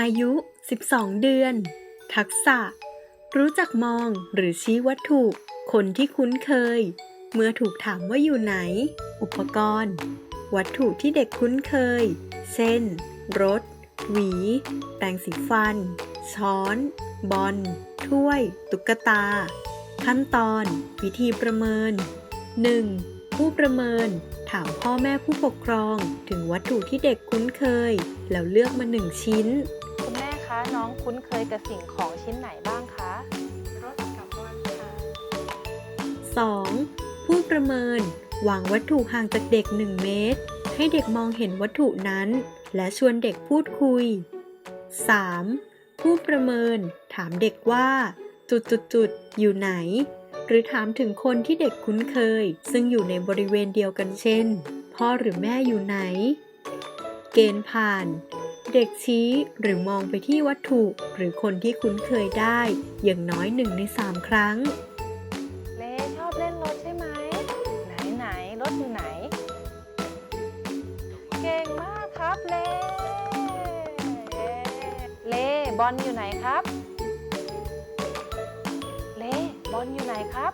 อายุ 12 เดือน ทักษะ รู้จักมองหรือชี้วัตถุ คนที่คุ้นเคย เมื่อถูกถามว่าอยู่ไหน อุปกรณ์ วัตถุที่เด็กคุ้นเคย เช่น รถ หวี แปรงสีฟัน ช้อน บอล ถ้วย ตุ๊กตา ขั้นตอน วิธีประเมิน 1. ผู้ประเมิน ถามพ่อแม่ผู้ปกครองถึงวัตถุที่เด็กคุ้นเคย แล้วเลือกมาหนึ่งชิ้น น้องคุ้นเคยกับสิ่งของชิ้นไหนบ้างคะรถกับบอลค่ะ 2. ผู้ประเมิน วางวัตถุห่างจากเด็ก 1 เมตร ให้เด็กมองเห็นวัตถุนั้น และชวนเด็กพูดคุย 3. ผู้ประเมิน ถามเด็กว่า จุดๆๆอยู่ไหน หรือถามถึงคนที่เด็กคุ้นเคย ซึ่งอยู่ในบริเวณเดียวกันเช่น พ่อหรือแม่อยู่ไหน เกณฑ์ผ่าน เด็กชี้หรือมองไปที่วัตถุหรือคนที่คุ้นเคยได้ อย่างน้อยหนึ่งในสามครั้ง เลชอบเล่นรถใช่ไหม ไหนไหนรถอยู่ไหน เก่งมากครับเล เลบอลอยู่ไหนครับ เลบอลอยู่ไหนครับ